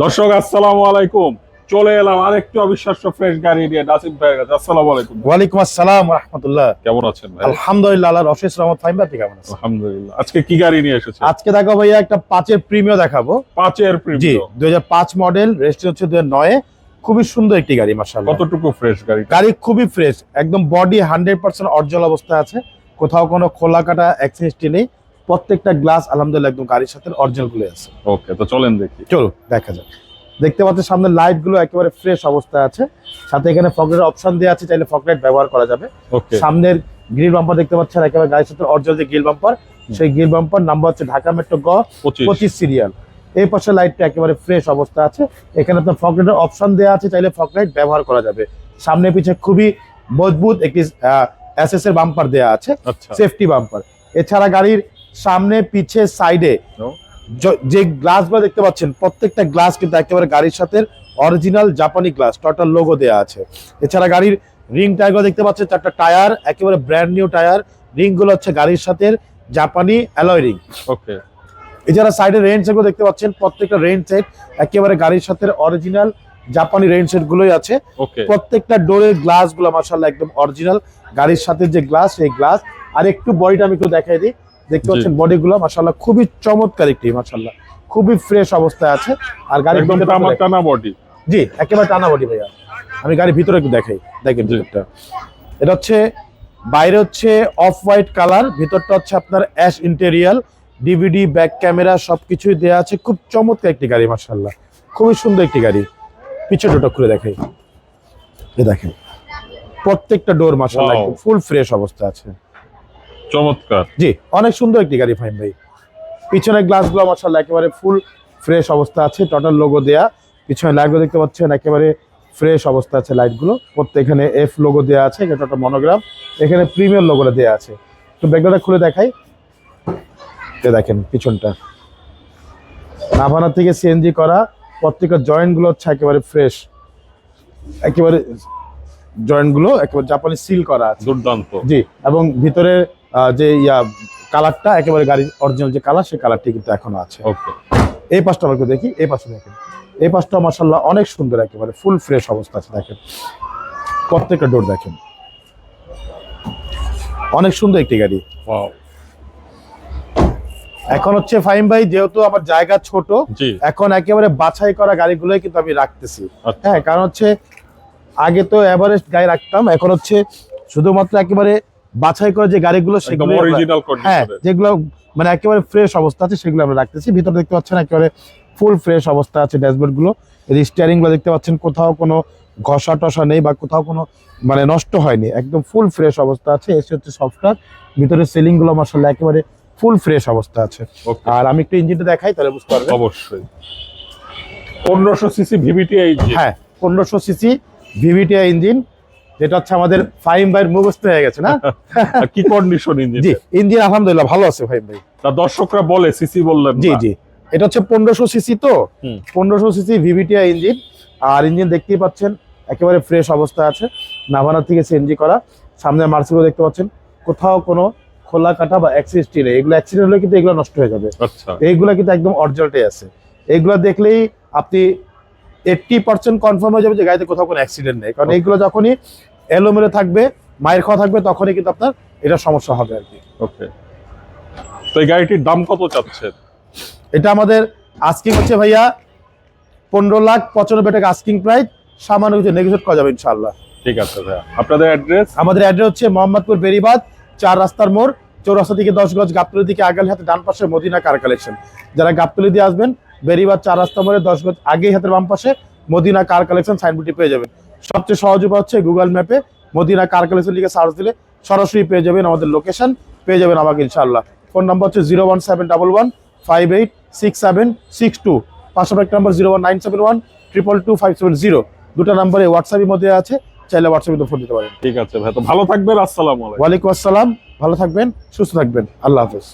দর্শক আসসালামু আলাইকুম। চলে এলাম আরেকটি অবিশ্বাস্য ফ্রেশ গাড়ি নিয়ে নাসিম ভাইয়ের কাছে। আসসালামু আলাইকুম। ওয়ালাইকুম আসসালাম রহমতুল্লাহ। কেমন আছেন ভাই? আলহামদুলিল্লাহ আল্লাহর অশেষ রহমত। ফাইম আপনি কেমন আছেন? আলহামদুলিল্লাহ। আজকে কি গাড়ি নিয়ে এসেছে আজকে দেখো ভাইয়া একটা পাঁচের প্রিমিয় দেখাবো। পাঁচের জি দুই হাজার পাঁচ মডেল রেজিস্ট্রি হচ্ছে দুই নয়ে। খুবই সুন্দর একটি গাড়ি মার্শাল কতটুকু ফ্রেশ গাড়ি গাড়ি খুবই ফ্রেশ একদম বডি হান্ড্রেড পার্সেন্ট অরিজিনাল অবস্থায় আছে। কোথাও কোনো খোলা কাটা অ্যাক্সিডেন্টটি নেই। প্রত্যেকটা গ্লাস আলহামদুলিল্লাহ একদম গাড়ির সাথে অরিজিনালগুলো আছে। ওকে তো চলেন দেখি। চলো দেখা যাক। দেখতে পাচ্ছেন সামনে লাইটগুলো একেবারে ফ্রেশ অবস্থায় আছে। সাথে এখানে ফগলাইট অপশন দেওয়া আছে চাইলে ফগলাইট ব্যবহার করা যাবে। ওকে সামনের গ্রিল বাম্পার দেখতে পাচ্ছেন একেবারে গাড়ির সাথে অরিজিনাল যে গ্রিল বাম্পার সেই গ্রিল বাম্পার নাম্বার হচ্ছে ঢাকা মেট্রো গ পঁচিশ। সিরিয়াল এই পাশে লাইটটা একেবারে ফ্রেশ অবস্থা আছে। এখানে আপনার ফকলাইটের অপশন দেওয়া আছে চাইলে ফকলাইট ব্যবহার করা যাবে। সামনে পিছে খুবই মজবুত একটি এসএস এর বাম্পার দেওয়া আছে আচ্ছা। সেফটি বাম্পার এছাড়া গাড়ির সামনে পিছে সাইডে। যে গ্লাসগুলো দেখতে পাচ্ছেন প্রত্যেকটা গ্লাস কিন্তু একেবারে গাড়ির সাথে অরিজিনাল জাপানি গ্লাস টটাল লোগো দেওয়া আছে। এছাড়া গাড়ির রিং টায়ারগুলো দেখতে পাচ্ছেন চারটা টায়ার একেবারে ব্র্যান্ড নিউ টায়ার রিংগুলো হচ্ছে গাড়ির সাথে জাপানি অ্যালয় রিং ওকে এছাড়া সাইডে রেঞ্জ সেটগুলো দেখতে পাচ্ছেন প্রত্যেকটা রেঞ্জ সেট একেবারে গাড়ির সাথে অরিজিনাল জাপানি রেঞ্জ সেট গুলোই আছে। ওকে প্রত্যেকটা ডোরের গ্লাসগুলো মার্শাল্লাহ একদম অরিজিনাল গাড়ির সাথে যে গ্লাস সেই গ্লাস আর একটু বডিটা আমি একটু দেখাই দিই। দেখতে। পাচ্ছেন বডি গুলো মার্শাল্লাহ খুবই চমৎকার একটি মার্শাল্লাহ খুবই ফ্রেশ অবস্থায় আছে। আর গাড়ির একদম টানা বডি জি একেবারে টানা বডি ভাইয়া। আমি গাড়ির ভিতরে একটু দেখাই। দেখেন ভিতরটা। এটা হচ্ছে বাইরে হচ্ছে অফ হোয়াইট কালার ভিতরটা হচ্ছে আপনার ash interior DVD back camera সবকিছুই দেওয়া আছে। খুব চমৎকার একটি গাড়ি মার্শাল্লাহ খুবই সুন্দর একটি গাড়ি। পিছনে ডোরটা খুলে দেখাই। এ দেখেন। প্রত্যেকটা ডোর মার্শাল্লাহ. ফুল ফ্রেশ অবস্থা আছে। চমৎকার। জি অনেক সুন্দর একটি গাড়ি ফাইন ভাই। পিছনের গ্লাসগুলো মার্শাল্লাহ একেবারে ফুল ফ্রেশ অবস্থা আছে টোটাল লোগো দেয়া। পিছনে লাইটগুলো দেখতে পাচ্ছেন একেবারে ফ্রেশ অবস্থা আছে লাইটগুলো প্রত্যেক এখানে এফ লোগো দেওয়া আছে এটা একটা মনোগ্রাম এখানে প্রিমিয়ার লোগোটা দেওয়া আছে। তো ব্যাগটা খুলে দেখাই। দেখেন পিছনটা। নাভানা থেকে সিএনজি করা প্রত্যেকটা জয়েন্টগুলো হচ্ছে একেবারে ফ্রেশ একেবারে জয়েন্টগুলো একেবারে জাপানি সিল করা আছে। দুর্দান্ত। জি এবং ভিতরে যে ইয়া কালারটা একেবারে গাড়ির অরিজিনাল যে কালার সেই কালারটি কিন্তু এখনও আছে। ওকে এই পাশটা আমাকে দেখি এই পাশে দেখেন। এই পাশটা মার্শাল্লাহ অনেক সুন্দর একেবারে ফুল ফ্রেশ অবস্থা আছে দেখেন। প্রত্যেকটা ডোর দেখেন। অনেক সুন্দর একটি গাড়ি। এখন হচ্ছে ফাইম ভাই যেহেতু আমার জায়গা ছোট এখন একেবারে বাছাই করা গাড়িগুলোই কিন্তু আমি রাখতেছি। আচ্ছা। হ্যাঁ কারণ হচ্ছে আগে তো এভারেস্ট গাড়ি রাখতাম এখন হচ্ছে শুধুমাত্র একেবারে বাছাই করে যে গাড়িগুলো সেগুলো হ্যাঁ যেগুলো মানে একেবারে ফ্রেশ অবস্থা আছে সেগুলো আমরা রাখতেছি। ভিতরে দেখতে পাচ্ছেন একেবারে ফুল ফ্রেশ অবস্থা আছে ড্যাশবোর্ডগুলো। এই স্টিয়ারিংগুলো দেখতে পাচ্ছেন কোথাও কোনো ঘষা টসা নেই বা কোথাও কোনো মানে নষ্ট হয়নি। একদম ফুল ফ্রেশ অবস্থা আছে এসে হচ্ছে সফটওয়্যার ভিতরে সিলিংগুলো মাসাল্লাহ একেবারে ফুল ফ্রেশ অবস্থা আছে। আর আমি একটু ইঞ্জিনটা দেখাই তাহলে বুঝতে পারবেন। অবশ্যই। পনেরোশো সিসি ভিভিটিআই হ্যাঁ পনেরোশো সিসি ভিভিটিআই ইঞ্জিন যেটা হচ্ছে আমাদের ফাইম ভাইয়ের মুখস্থ হয়ে গেছে না? কি কন্ডিশন ইঞ্জিন জি ইঞ্জিন আলহামদুলিল্লাহ ভালো আছে ফাইম ভাই। তা দর্শকরা বলে সিসি বললেন জি জি। এটা হচ্ছে পনেরোশো সিসি তো। পনেরোশো সিসি ভিভিটিআই ইঞ্জিন আর ইঞ্জিন দেখতেই পাচ্ছেন একেবারে ফ্রেশ অবস্থা আছে। নাভানা থেকে সিএনজি করা। সামনে মার্সিগুলো দেখতে পাচ্ছেন। কোথাও কোনো খোলা কাটা বা অ্যাক্সিডেন্ট নেই। এগুলো অ্যাক্সিডেন্ট হলে কিন্তু এগুলো নষ্ট হয়ে যাবে। আচ্ছা। এইগুলো কিন্তু একদম অরিজিনালটাই আছে। এইগুলো দেখলেই আপনি এইটটি পার্সেন্ট কনফার্ম হয়ে যাবে যে গাড়িতে কোথাও কোনো অ্যাক্সিডেন্ট নেই। কারণ এইগুলো যখনই এলোমেলো থাকবে মায়ের খাওয়া থাকবে তখনই কিন্তু আপনার এটা সমস্যা হবে আর কি। ওকে তো এই গাড়িটির দাম কত চাচ্ছেন এটা আমাদের আস্কিং হচ্ছে ভাইয়া পনেরো লাখ পঁচানব্বই টাকা আস্কিং প্রাইস সামান্য কিছু নেগোসিয়েট করা যাবে ইনশাল্লাহ ঠিক আছে ভাইয়া। আপনাদের অ্যাড্রেস আমাদের অ্যাড্রেস হচ্ছে মোহাম্মদপুর বেরিবাদ চার রাস্তার মোড় চৌরাস্তা থেকে দশ গজ গাবতলি থেকে আগাল হাতে ডান পাশে মদিনা কার কালেকশন যারা গাবতলি দিয়ে আসবেন বেরিবাদ চার রাস্তা মোড়ে দশ গজ আগেই হাতের বাম পাশে মদিনা কার কালেকশন সাইনবোর্ডটি পেয়ে যাবেন। সবচেয়ে সহজ উপায় হচ্ছে গুগল ম্যাপে মদিনা কার কালেকশন লিখে সার্চ দিলে সরাসরি পেয়ে যাবেন আমাদের লোকেশন পেয়ে যাবেন আমাকে ইনশাল্লাহ ফোন নাম্বার হচ্ছে zero one seven double one five eight six seven six two একটা number zero one nine seven one triple two five seven zero দুটো নাম্বারে হোয়াটসঅ্যাপের মধ্যে আছে চাইলে হোয়াটসঅ্যাপে ফোন দিতে পারেন। ঠিক আছে ভাই তো ভালো থাকবেন আসসালামু আলাইকুম। ওয়ালাইকুম আসসালাম ভালো থাকবেন সুস্থ থাকবেন। আল্লাহ হাফেজ।